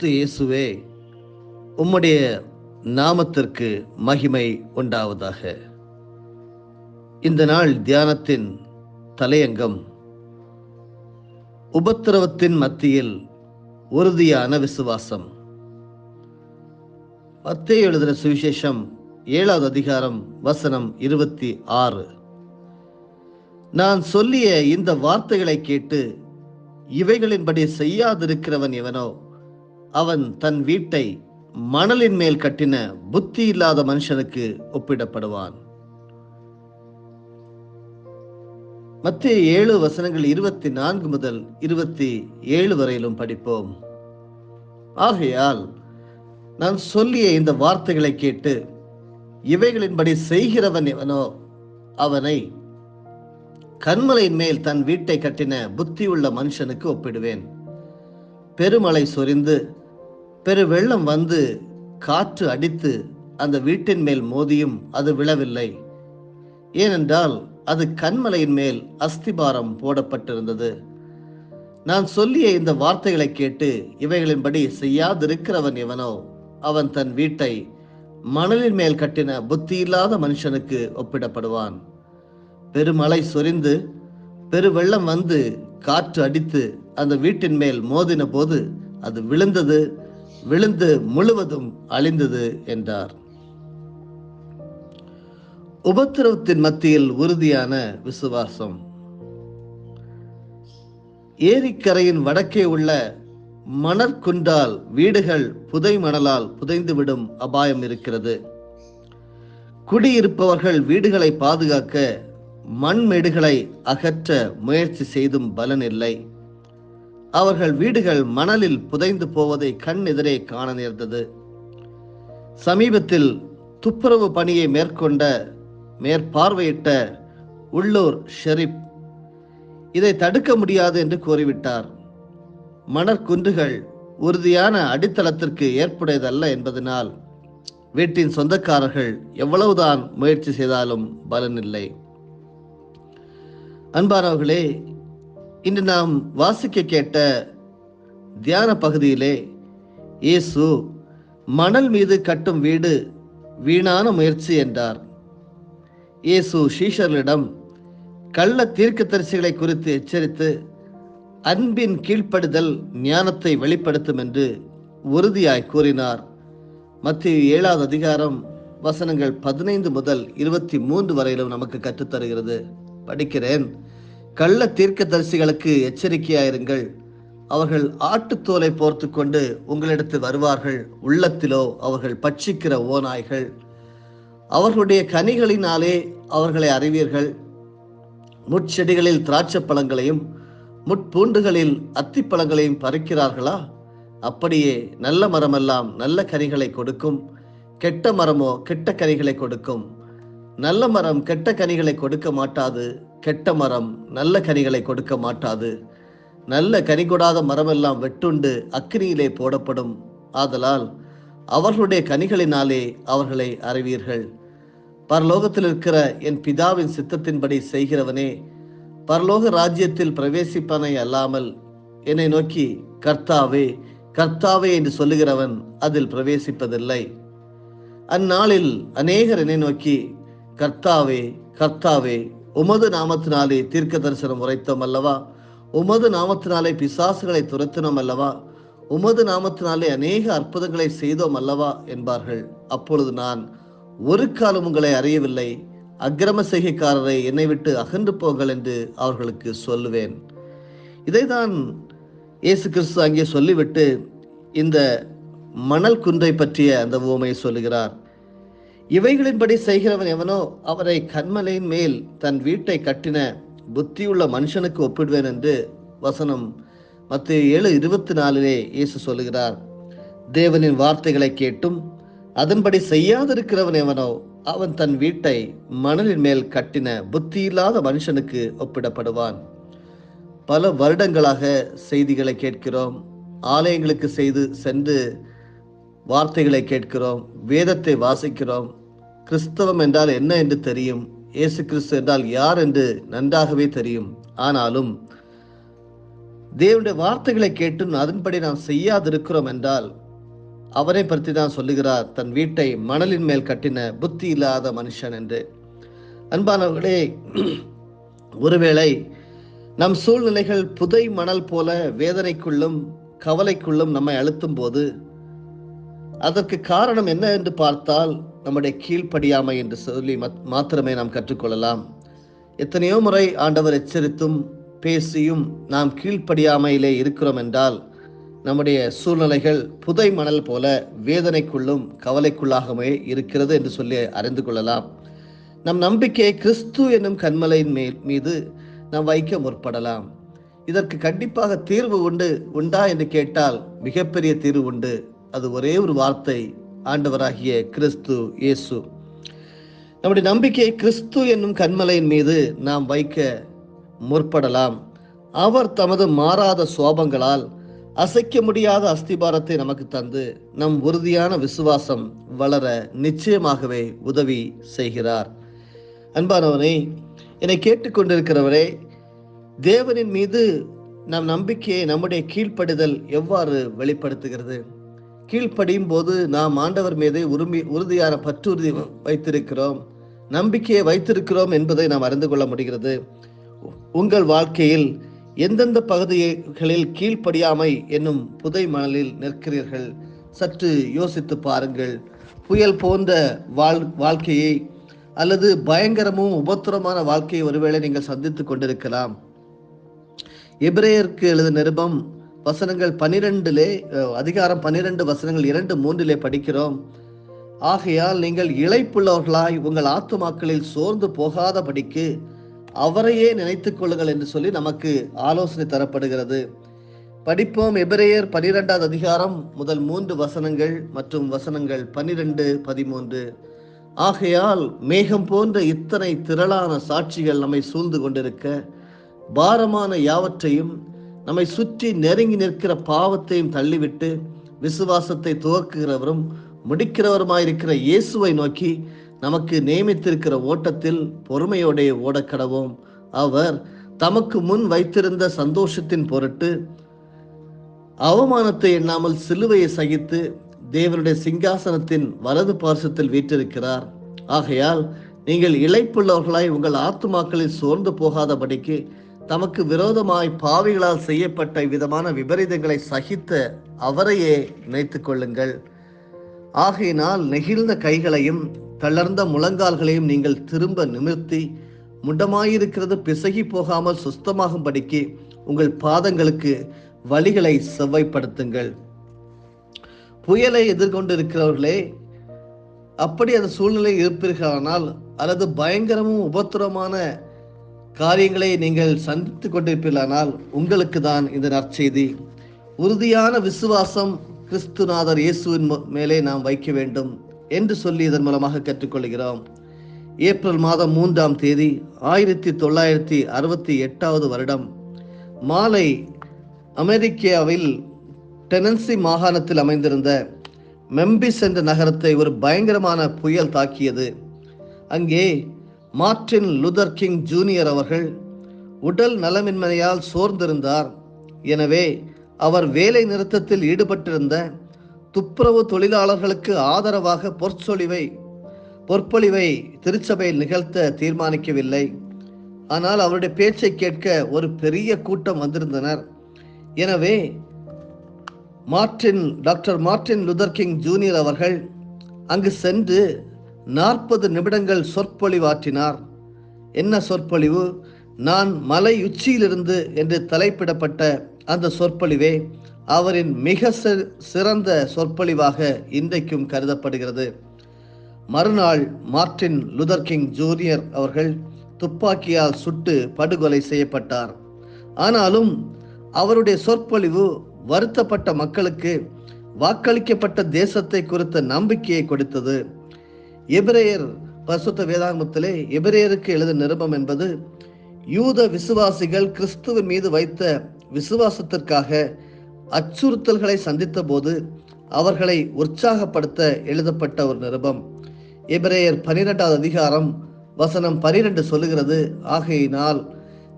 கிறிஸ்து இயேசுவே உம்முடைய நாமத்திற்கு மகிமை உண்டாவதாக. இந்த நாள் தியானத்தின் தலையங்கம். உபத்திரவத்தின் மத்தியில் உறுதியான விசுவாசம். மத்திய எழுதின சுவிசேஷம் ஏழாவது அதிகாரம் வசனம் இருபத்தி ஆறு. நான் சொல்லிய இந்த வார்த்தைகளை கேட்டு இவைகளின்படி செய்யாதிருக்கிறவன் எவனோ அவன் தன் வீட்டை மணலின் மேல் கட்டின புத்தி இல்லாத மனுஷனுக்கு ஒப்பிடப்படுவான். மத்திய ஏழு வசனங்கள் இருபத்தி நான்கு முதல் இருபத்தி ஏழு வரையிலும் படிப்போம். ஆகையால் நான் சொல்லிய இந்த வார்த்தைகளை கேட்டு இவைகளின்படி செய்கிறவன் எவனோ அவனை கண்மலையின் மேல் தன் வீட்டை கட்டின புத்தியுள்ள மனுஷனுக்கு ஒப்பிடுவேன். பெருமழை சொரிந்து பெரு வெள்ளம் வந்து காற்று அடித்து அந்த வீட்டின் மேல் மோதியும் அது விழவில்லை. ஏனென்றால் அது கண்மலையின் மேல் அஸ்திபாரம் போடப்பட்டிருந்தது. நான் சொல்லிய இந்த வார்த்தைகளை கேட்டு இவைகளின்படி செய்யாதிருக்கிறவன் எவனோ அவன் தன் வீட்டை மணலின் மேல் கட்டின புத்தியில்லாத மனுஷனுக்கு ஒப்பிடப்படுவான். பெருமழை சொரிந்து பெருவெள்ளம் வந்து காற்று அடித்து அந்த வீட்டின் மேல் மோதின போது அது விழுந்தது விழுந்து முழுவதும் அழிந்தது என்றார். உபத்திரவத்தின் மத்தியில் உறுதியான விசுவாசம். ஏரிக்கரையின் வடக்கே உள்ள மணற்குன்றால் வீடுகள் புதை மணலால் புதைந்துவிடும் அபாயம் இருக்கிறது. குடியிருப்பவர்கள் வீடுகளை பாதுகாக்க மண்மேடுகளை அகற்ற முயற்சி செய்தும் பலன் இல்லை. அவர்கள் வீடுகள் மணலில் புதைந்து போவதை கண் எதிரே காண நேர்ந்தது. சமீபத்தில் துப்புரவு பணியை மேற்கொண்ட மேற்பார்வையிட்ட உள்ளூர் ஷெரீப் இதை தடுக்க முடியாது என்று கூறிவிட்டார். மணற்குன்றுகள் உறுதியான அடித்தளத்திற்கு ஏற்புடையதல்ல என்பதனால் வீட்டின் சொந்தக்காரர்கள் எவ்வளவுதான் முயற்சி செய்தாலும் பலனில்லை அன்பானவர்களே இன்று நாம் வாசிக்க கேட்ட தியான பகுதியிலே இயேசு மணல் மீது கட்டும் வீடு வீணான முயற்சி என்றார். இயேசு ஷீஷர்களிடம் கள்ள தீர்க்கதரிசிகளை குறித்து எச்சரித்து அன்பின் கீழ்ப்படுதல் ஞானத்தை வெளிப்படுத்தும் என்று உறுதியாய் கூறினார். மத்திய ஏழாவது அதிகாரம் வசனங்கள் பதினைந்து முதல் இருபத்தி மூன்று வரையிலும் நமக்கு கற்றுத்தருகிறது. படிக்கிறேன். கள்ள தீர்க்கதரிசிகளுக்கு எச்சரிக்கையாயிருங்கள். அவர்கள் ஆட்டுத்தோலை போர்த்து கொண்டு உங்களிடத்து வருவார்கள். உள்ளத்திலோ அவர்கள் பட்சிக்கிற ஓநாய்கள். அவர்களுடைய கனிகளினாலே அவர்களை அறிவீர்கள். முட்செடிகளில் திராட்சை பழங்களையும் முட்பூண்டுகளில் அத்திப்பழங்களையும் பறிக்கிறார்களா? அப்படியே நல்ல மரமெல்லாம் நல்ல கனிகளை கொடுக்கும். கெட்ட மரமோ கெட்ட கனிகளை கொடுக்கும். நல்ல மரம் கெட்ட கனிகளை கொடுக்க மாட்டாது. கெட்ட மரம் நல்ல கனிகளை கொடுக்க மாட்டாது. நல்ல கனி கொடாத மரமெல்லாம் வெட்டுண்டு அக்கினியிலே போடப்படும். ஆதலால் அவர்களுடைய கனிகளினாலே அவர்களை அறிவீர்கள். பரலோகத்தில் இருக்கிற என் பிதாவின் சித்தத்தின்படி செய்கிறவனே பரலோக ராஜ்யத்தில் பிரவேசிப்பனை அல்லாமல் என்னை நோக்கி கர்த்தாவே கர்த்தாவே என்று சொல்லுகிறவன் அதில் பிரவேசிப்பதில்லை. அந்நாளில் அநேகர் என்னை நோக்கி கர்த்தாவே கர்த்தாவே உமது நாமத்தினாலே தீர்க்க தரிசனம் உரைத்தோம் அல்லவா? உமது நாமத்தினாலே பிசாசுகளை துரத்தினோம் அல்லவா? உமது நாமத்தினாலே அநேக அற்புதங்களை செய்தோம் அல்லவா? என்பார்கள். அப்பொழுது நான் ஒரு காலம் உங்களை அறியவில்லை அக்கிரம செய்கைக்காரரை என்னை விட்டு அகன்று போங்கள் என்று அவர்களுக்கு சொல்லுவேன். இதைதான் இயேசு கிறிஸ்து அங்கே சொல்லிவிட்டு இந்த மணல் குன்றை பற்றிய அந்த ஊமையை சொல்லுகிறார். இவைகளின்படி செய்கிறவன் எவனோ அவரை கண்மலையின் மேல் தன் வீட்டை கட்டின புத்தியுள்ள மனுஷனுக்கு ஒப்பிடுவேன் என்று வசனம் மத்திய ஏழு இருபத்தி நாலிலே இயேசு சொல்லுகிறார். தேவனின் வார்த்தைகளை கேட்டும் அதன்படி செய்யாதிருக்கிறவன் எவனோ அவன் தன் வீட்டை மணலின் மேல் கட்டின புத்தியில்லாத மனுஷனுக்கு ஒப்பிடப்படுவான். பல வருடங்களாக செய்திகளை கேட்கிறோம் ஆலயங்களுக்கு செய்து சென்று வார்த்தைகளை கேட்கிறோம் வேதத்தை வாசிக்கிறோம் கிறிஸ்தவம் என்றால் என்ன என்று தெரியும்? இயேசு கிறிஸ்து என்றால் யார் என்று நன்றாகவே தெரியும். ஆனாலும் தேவனுடைய வார்த்தைகளை கேட்டும் அதன்படி நாம் செய்யாதிருக்கிறோம் என்றால் அவரை பற்றி தான் சொல்லுகிறார் தன் வீட்டை மணலின் மேல் கட்டின புத்தி இல்லாத மனுஷன் என்று. அன்பானவர்களே ஒருவேளை நம் சூழ்நிலைகள் புதை மணல் போல வேதனைக்குள்ளும் கவலைக்குள்ளும் நம்மை அழுத்தும் போது அதற்கு காரணம் என்ன என்று பார்த்தால் நம்முடைய கீழ்ப்படியாமை என்று சொல்லி மத்- மாத்திரமே நாம் கற்றுக்கொள்ளலாம். எத்தனையோ முறை ஆண்டவர் எச்சரித்தும் பேசியும் நாம் கீழ்ப்படியாமையிலே இருக்கிறோம் என்றால் நம்முடைய சூழ்நிலைகள் புதை மணல் போல வேதனைக்குள்ளும் கவலைக்குள்ளாகவே இருக்கிறது என்று சொல்லி அறிந்து கொள்ளலாம். நம் நம்பிக்கையை கிறிஸ்து என்னும் கண்மலையின் மேல் மீது நாம் வைக்க முற்படலாம். இதற்கு கண்டிப்பாக தீர்வு உண்டு உண்டா என்று கேட்டால் மிகப்பெரிய தீர்வு உண்டு. அது ஒரே ஒரு வார்த்தை ஆண்டவராகிய கிறிஸ்து இயேசு. நம்முடைய நம்பிக்கையை கிறிஸ்து என்னும் கண்மலையின் மீது நாம் வைக்க முற்படலாம். அவர் தமது மாறாத சோபங்களால் அசைக்க முடியாத அஸ்திபாரத்தை நமக்கு தந்து நம் உறுதியான விசுவாசம் வளர நிச்சயமாகவே உதவி செய்கிறார். அன்பானவனே என்னை கேட்டுக்கொண்டிருக்கிறவரே தேவனின் மீது நம் நம்பிக்கையை நம்முடைய கீழ்ப்படிதல் எவ்வாறு வெளிப்படுத்துகிறது? கீழ்ப்படியும் போது நாம் ஆண்டவர் மீது உரிமை உறுதியான பற்றுறுதி வைத்திருக்கிறோம். நம்பிக்கையை வைத்திருக்கிறோம் என்பதை நாம் அறிந்து கொள்ள முடிகிறது. உங்கள் வாழ்க்கையில் எந்தெந்த பகுதிகளில் கீழ்ப்படியாமை என்னும் புதை மணலில் நிற்கிறீர்கள்? சற்று யோசித்து பாருங்கள். புயல் போன்ற வாழ் வாழ்க்கையை அல்லது பயங்கரமும் உபத்திரமான வாழ்க்கையை ஒருவேளை நீங்கள் சந்தித்துக் கொண்டிருக்கலாம். எபிரேயருக்கு எழுத நிருபம் வசனங்கள் பனிரெண்டிலே அதிகாரம் பனிரெண்டு வசனங்கள் இரண்டு மூன்றிலே படிக்கிறோம். ஆகையால் நீங்கள் இழைப்புள்ளவர்களாய் உங்கள் ஆத்துமாக்களில் சோர்ந்து போகாதபடிக்கு அவரையே நினைத்துக் கொள்ளுங்கள் என்று சொல்லி நமக்கு ஆலோசனை தரப்படுகிறது. படிப்போம் எபிரேயர் பனிரெண்டாவது அதிகாரம் முதல் மூன்று வசனங்கள் மற்றும் வசனங்கள் பனிரெண்டு பதிமூன்று. ஆகையால் மேகம் போன்ற இத்தனை திரளான சாட்சிகள் நம்மை சூழ்ந்து கொண்டிருக்க பாரமான யாவற்றையும் நம்மை சுற்றி நெருங்கி நிற்கிற பாவத்தையும் தள்ளிவிட்டு விசுவாசத்தை துவக்குகிறவரும் முடிக்கிறவருமாயிருக்கிற இயேசுவை நோக்கி நமக்கு நியமித்திருக்கிற ஓட்டத்தில் பொறுமையோடே ஓடக்கடவோம் அவர் தமக்கு முன் வைத்திருந்த சந்தோஷத்தின் பொருட்டு அவமானத்தை எண்ணாமல் சிலுவையை சகித்து தேவனுடைய சிங்காசனத்தின் வலது பார்சத்தில் வீற்றிருக்கிறார். ஆகையால் நீங்கள் இழைப்புள்ளவர்களாய் உங்கள் ஆத்துமாக்களில் சோர்ந்து போகாதபடிக்கு தமக்கு விரோதமாய் பாவிகளால் செய்யப்பட்ட விதமான விபரீதங்களை சகித்த அவரையே நினைத்துக் கொள்ளுங்கள். ஆகையினால் நெகிழ்ந்த கைகளையும் தளர்ந்த முழங்கால்களையும் நீங்கள் திரும்ப நிமிர்த்தி முண்டமாயிருக்கிறது பிசகி போகாமல் சுஸ்தமாகும்படிக்கு உங்கள் பாதங்களுக்கு வழிகளை செவ்வாய்ப்படுத்துங்கள் புயலை எதிர்கொண்டிருக்கிறவர்களே அப்படி அந்த சூழ்நிலை இருப்பீர்களானால் அல்லது பயங்கரமும் உபத்திரமான காரியங்களை நீங்கள் சந்தித்து கொண்டிருப்பீர்களானால் உங்களுக்கு தான் இந்த நற்செய்தி. உறுதியான விசுவாசம் கிறிஸ்துநாதர் இயேசுவின் மேலே நாம் வைக்க வேண்டும் என்று சொல்லி இதன் மூலமாக கற்றுக்கொள்கிறோம். ஏப்ரல் மாதம் மூன்றாம் தேதி ஆயிரத்தி தொள்ளாயிரத்தி அறுபத்தி எட்டாவது வருடம். மாலை அமெரிக்காவில் டெனன்சி மாகாணத்தில் அமைந்திருந்த மெம்பிஸ் என்ற நகரத்தை ஒரு பயங்கரமான புயல் தாக்கியது. அங்கே மார்ட்டின் லுதர் கிங் ஜூனியர் அவர்கள் உடல் நலமின்மையால் சோர்ந்திருந்தார். எனவே அவர் வேலை நிறுத்தத்தில் ஈடுபட்டிருந்த துப்புரவு தொழிலாளர்களுக்கு ஆதரவாக பொற்சொலிவை பொற்பொழிவை திருச்சபையில் நிகழ்த்த தீர்மானிக்கவில்லை. ஆனால் அவருடைய பேச்சை கேட்க ஒரு பெரிய கூட்டம் வந்திருந்தனர். எனவே Martin doctor Martin Luther King junior அவர்கள் அங்கு சென்று நாற்பது நிமிடங்கள் சொற்பொழிவாற்றினார். என்ன சொற்பொழிவு? நான் மலை உச்சியிலிருந்து என்று தலைப்பிடப்பட்ட அந்த சொற்பொழிவே அவரின் மிக சிறந்த சொற்பொழிவாக இன்றைக்கும் கருதப்படுகிறது. மறுநாள் மார்ட்டின் லுதர் கிங் ஜூனியர் அவர்கள் துப்பாக்கியால் சுட்டு படுகொலை செய்யப்பட்டார். ஆனாலும் அவருடைய சொற்பொழிவு வருத்தப்பட்ட மக்களுக்கு வாக்களிக்கப்பட்ட தேசத்தை குறித்த நம்பிக்கையை கொடுத்தது. எபிரேயர் பரிசுத்த வேதாகமத்திலே எபிரேயருக்கு எழுத நிருபம் என்பது யூத விசுவாசிகள் கிறிஸ்துவின் மீது வைத்த விசுவாசத்திற்காக அச்சுறுத்தல்களை சந்தித்த போது அவர்களை உற்சாகப்படுத்த எழுதப்பட்ட ஒரு நிருபம். எபிரேயர் பனிரெண்டாவது அதிகாரம் வசனம் பனிரெண்டு சொல்லுகிறது ஆகையினால்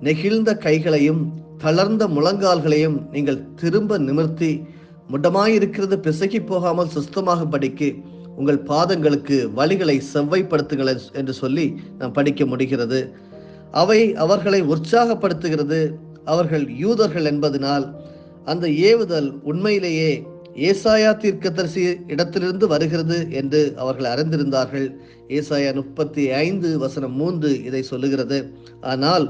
நெகிழ்ந்த கைகளையும் தளர்ந்த முழங்கால்களையும் நீங்கள் திரும்ப நிமிர்த்தி முடமாயிருக்கிறது பிசகி போகாமல் சுத்தமாகும்படிக்கு உங்கள் பாதங்களுக்கு வழிகளை செவ்வைப்படுத்துங்கள் என்று சொல்லி நாம் படிக்க முடிகிறது. அவை அவர்களை உற்சாகப்படுத்துகிறது. அவர்கள் யூதர்கள் என்பதனால் அந்த ஏவுதல் உண்மையிலேயே ஏசாயா தீர்க்கதரிசி இடத்திலிருந்து வருகிறது என்று அவர்கள் அறிந்திருந்தார்கள். ஏசாயா முப்பத்தி ஐந்து வசனம் மூன்று இதை சொல்லுகிறது. ஆனால்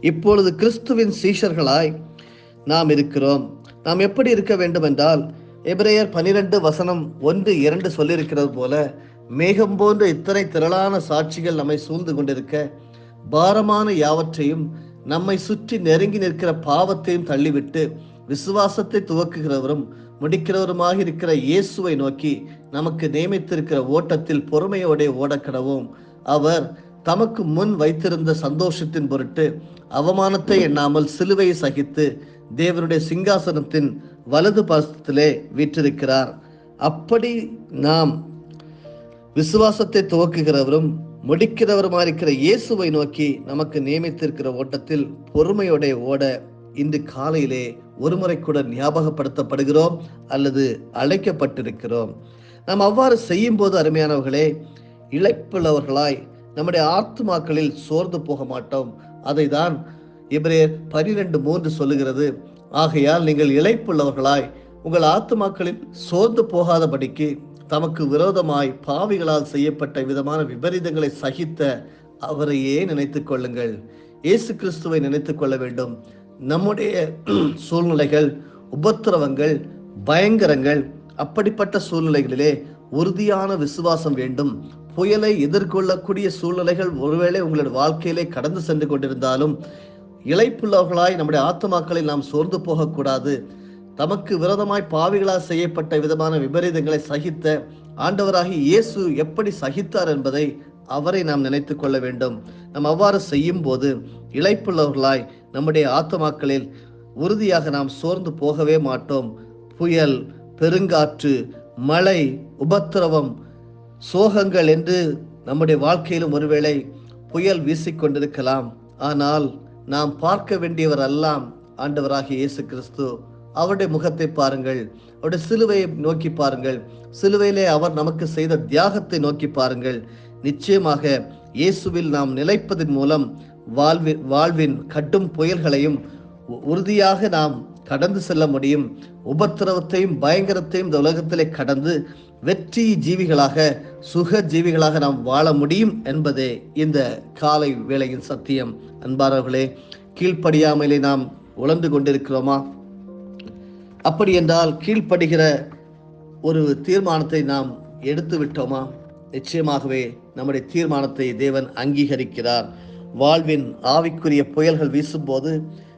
இப்பொழுது கிறிஸ்துவின் சீஷர்களாய் நாம் இருக்கிறோம். நாம் எப்படி இருக்க வேண்டும் என்றால் எபிரேயர் பனிரெண்டு வசனம் ஒன்று இரண்டு சொல்லியிருக்கிறது போல மேகம் போன்ற இத்தனை திரளான சாட்சிகள் நம்மை சூழ்ந்து கொண்டிருக்க பாரமான யாவற்றையும் நம்மை சுற்றி நெருங்கி நிற்கிற பாவத்தையும் தள்ளிவிட்டு விசுவாசத்தை துவக்குகிறவரும் முடிக்கிறவருமாக இருக்கிற இயேசுவை நோக்கி நமக்கு நியமித்திருக்கிற ஓட்டத்தில் பொறுமையோடே ஓடக்கிடவும். அவர் தமக்கு முன் வைத்திருந்த சந்தோஷத்தின் பொருட்டு அவமானத்தை எண்ணாமல் சிலுவையை சகித்து தேவனுடைய சிங்காசனத்தின் வலது பாசத்திலே வீற்றிருக்கிறார். அப்படி நாம் விசுவாசத்தை துவக்குகிறவரும் முடிக்கிறவருமா இருக்கிற இயேசுவை நோக்கி நமக்கு நியமித்திருக்கிற ஓட்டத்தில் பொறுமையோட ஓட இன்று காலையிலே ஒருமுறை கூட ஞாபகப்படுத்தப்படுகிறோம் அல்லது அழைக்கப்பட்டிருக்கிறோம். நாம் அவ்வாறு செய்யும் போது அருமையானவர்களே இழைப்புள்ளவர்களாய் நம்முடைய ஆத்துமாக்களில் சோர்ந்து போக மாட்டோம் அதை தான் இவரே பனிரெண்டு மூன்று சொல்லுகிறது. ஆகையால் நீங்கள் இழைப்புள்ளவர்களாய் உங்கள் ஆத்துமாக்களில் சோர்ந்து போகாதபடிக்கு தமக்கு விரோதமாய் பாவிகளால் செய்யப்பட்ட விதமான விபரீதங்களை சகித்த அவரையே நினைத்து கொள்ளுங்கள். இயேசு கிறிஸ்துவை நினைத்து கொள்ள வேண்டும். நம்முடைய சூழ்நிலைகள் உபத்திரவங்கள் பயங்கரங்கள் அப்படிப்பட்ட சூழ்நிலைகளிலே உறுதியான விசுவாசம் வேண்டும். புயலை எதிர்கொள்ளக்கூடிய சூழ்நிலைகள் ஒருவேளை உங்களுடைய வாழ்க்கையிலே கடந்து சென்று கொண்டிருந்தாலும் இழைப்புள்ளவர்களாய் நம்முடைய ஆத்துமாக்களில் நாம் சோர்ந்து போகக்கூடாது. தமக்கு விரோதமாய் பாவிகளால் செய்யப்பட்ட விதமான விபரீதங்களை சகித்த ஆண்டவராகி இயேசு எப்படி சகித்தார் என்பதை அவரை நாம் நினைத்து கொள்ள வேண்டும். நாம் அவ்வாறு செய்யும் போது இழைப்புள்ளவர்களாய் நம்முடைய ஆத்துமாக்களில் உறுதியாக நாம் சோர்ந்து போகவே மாட்டோம். புயல் பெருங்காற்று மழை உபத்திரவம் சோகங்கள் என்று நம்முடைய வாழ்க்கையிலும் ஒருவேளை புயல் வீசிக்கொண்டிருக்கலாம். ஆனால் நாம் பார்க்க வேண்டியவர் எல்லாம் ஆண்டவராகிய இயேசு கிறிஸ்து அவருடைய முகத்தை பாருங்கள். அவருடைய சிலுவையை நோக்கி பாருங்கள். சிலுவையிலே அவர் நமக்கு செய்த தியாகத்தை நோக்கி பாருங்கள். நிச்சயமாக இயேசுவில் நாம் நிலைப்பதன் மூலம் வாழ்வின் வாழ்வின் கட்டும் புயல்களையும் உறுதியாக நாம் கடந்து செல்ல முடியும். உபத்திரவத்தையும் பயங்கரத்தையும் இந்த உலகத்திலே கடந்து வெற்றி ஜீவிகளாக சுக ஜீவிகளாக நாம் வாழ முடியும் என்பதே இந்த காலை வேளையின் சத்தியம். அன்பார்களே கீழ்ப்படியாமலே நாம் உழந்து கொண்டிருக்கிறோமா? அப்படி என்றால் கீழ்ப்படுகிற ஒரு தீர்மானத்தை நாம் எடுத்து விட்டோமா? நிச்சயமாகவே நம்முடைய தீர்மானத்தை தேவன் அங்கீகரிக்கிறார். வாழ்வின் ஆவிக்குரிய புயல்கள் வீசும்போது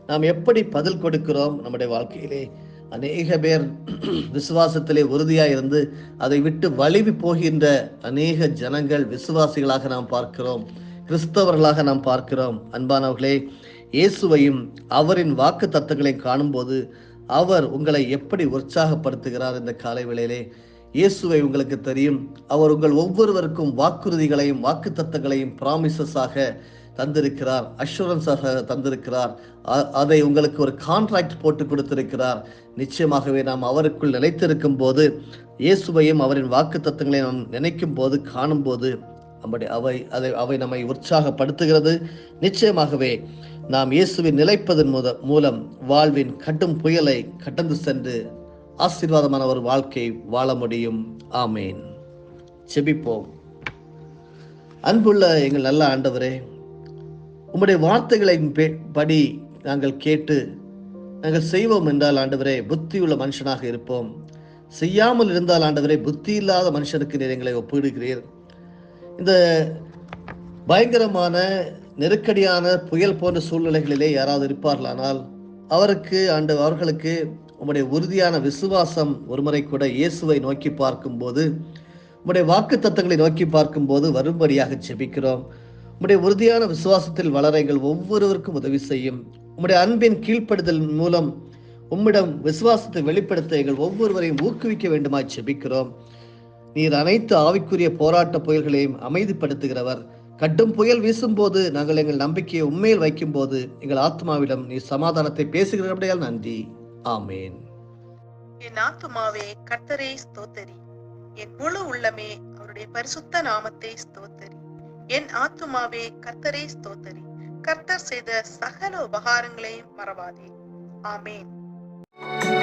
நாம் எப்படி பதில் கொடுக்கிறோம் நம்முடைய வாழ்க்கையிலே? அநேக பேர் விசுவாசத்திலே உறுதியாக இருந்து அதை விட்டு வலிவி போகின்ற அநேக ஜனங்கள் விசுவாசிகளாக நாம் பார்க்கிறோம். கிறிஸ்தவர்களாக நாம் பார்க்கிறோம். அன்பானவர்களே இயேசுவையும் அவரின் வாக்கு தத்துவங்களையும் காணும்போது அவர் உங்களை எப்படி உற்சாகப்படுத்துகிறார் இந்த காலை வேளையிலே இயேசுவை உங்களுக்கு தெரியும். அவர் உங்கள் ஒவ்வொருவருக்கும் வாக்குறுதிகளையும் வாக்கு தத்தங்களையும் ப்ராமிசஸாக தந்திருக்கிறார் அஷூரன்ஸாக தந்திருக்கிறார் அ- அதை உங்களுக்கு ஒரு கான்ட்ராக்ட் போட்டு கொடுத்திருக்கிறார். நிச்சயமாகவே நாம் அவருக்குள் நிலைத்திருக்கும் போது இயேசுவையும் அவரின் வாக்கு தத்துவங்களை நாம் நினைக்கும் போது காணும் போது நம்முடைய அவை அதை அவை நம்மை உற்சாகப்படுத்துகிறது. நிச்சயமாகவே நாம் இயேசுவை நிலைப்பதன் முத மூலம் வாழ்வின் கடும் புயலை கடந்து சென்று ஆசீர்வாதமான ஒரு வாழ்க்கை வாழ முடியும். ஆமேன். செபிப்போம். அன்புள்ள எங்கள் நல்ல ஆண்டவரே உம்முடைய வார்த்தைகளின் படி நாங்கள் கேட்டு நாங்கள் செய்வோம் என்றால் ஆண்டவரே புத்தியுள்ள மனுஷனாக இருப்போம். செய்யாமல் இருந்தால் ஆண்டவரே புத்தி இல்லாத மனுஷனுக்கு நீர் எங்களை ஒப்பிடுகிறீர். இந்த பயங்கரமான நெருக்கடியான புயல் போன்ற சூழ்நிலைகளிலே யாராவது இருப்பார்களானால் அவருக்கு ஆண்டு அவர்களுக்கு உம்முடைய உறுதியான விசுவாசம் ஒருமுறை கூட இயேசுவை நோக்கி பார்க்கும்போது உம்முடைய வாக்கு தத்தங்களை நோக்கி பார்க்கும்போது வரும்படியாக ஜெபிக்கிறோம். உம்முடைய உறுதியான விசுவாசத்தில் வளர எங்கள் ஒவ்வொருவருக்கும் உதவி செய்யும். உம்முடைய அன்பின் கீழ்ப்படுதல் மூலம் உம்மிடம் விசுவாசத்தை வெளிப்படுத்த எங்கள் ஒவ்வொருவரையும் ஊக்குவிக்க வேண்டுமாய் செபிக்கிறோம் நீர் அனைத்து ஆவிக்குரிய போராட்ட புயல்களையும் அமைதிப்படுத்துகிறவர். கட்டும் புயல் வீசும்போது நாங்கள் எங்கள் நம்பிக்கையை உண்மையில் வைக்கும்போது எங்கள் ஆத்மாவிடம் நீ சமாதானத்தை பேசுகிறபடியால் நன்றி. ஆமேன். என் ஆத்துமாவே கர்த்தரை ஸ்தோத்தரி. என் முழு உள்ளமே அவருடைய பரிசுத்த நாமத்தை ஸ்தோத்தரி. என் ஆத்துமாவே கர்த்தரை ஸ்தோத்தரி. கர்த்தர் செய்த சகல உபகாரங்களையும் மறவாதே. ஆமேன்.